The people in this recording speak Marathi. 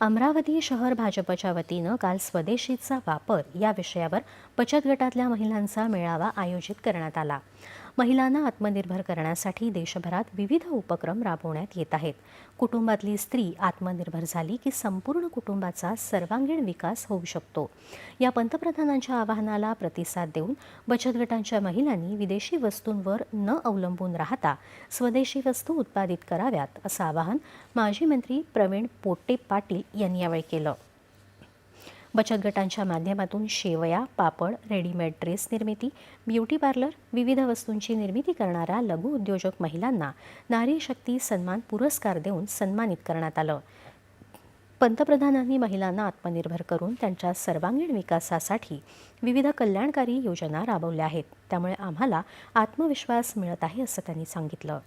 अमरावती शहर भाजपच्या वतीनं काल स्वदेशीचा वापर या विषयावर बचत गटातल्या महिलांचा मेळावा आयोजित करण्यात आला. महिलांना आत्मनिर्भर करण्यासाठी देशभरात विविध उपक्रम राबवण्यात येत आहेत. कुटुंबातली स्त्री आत्मनिर्भर झाली की संपूर्ण कुटुंबाचा सर्वांगीण विकास होऊ शकतो. या पंतप्रधानांच्या आवाहनाला प्रतिसाद देऊन बचत गटांच्या महिलांनी विदेशी वस्तूंवर न अवलंबून राहता स्वदेशी वस्तू उत्पादित कराव्यात असं आवाहन माजी मंत्री प्रवीण पोटे पाटील यांनी यावेळी केलं. बचत गटांच्या माध्यमातून शेवया पापड रेडीमेड ड्रेस निर्मिती ब्युटी पार्लर विविध वस्तूंची निर्मिती करणाऱ्या लघु उद्योजक महिलांना नारी शक्ती सन्मान पुरस्कार देऊन सन्मानित करण्यात आलं. पंतप्रधानांनी महिलांना आत्मनिर्भर करून त्यांच्या सर्वांगीण विकासासाठी विविध कल्याणकारी योजना राबवल्या आहेत. त्यामुळे आम्हाला आत्मविश्वास मिळत आहे असं त्यांनी सांगितलं.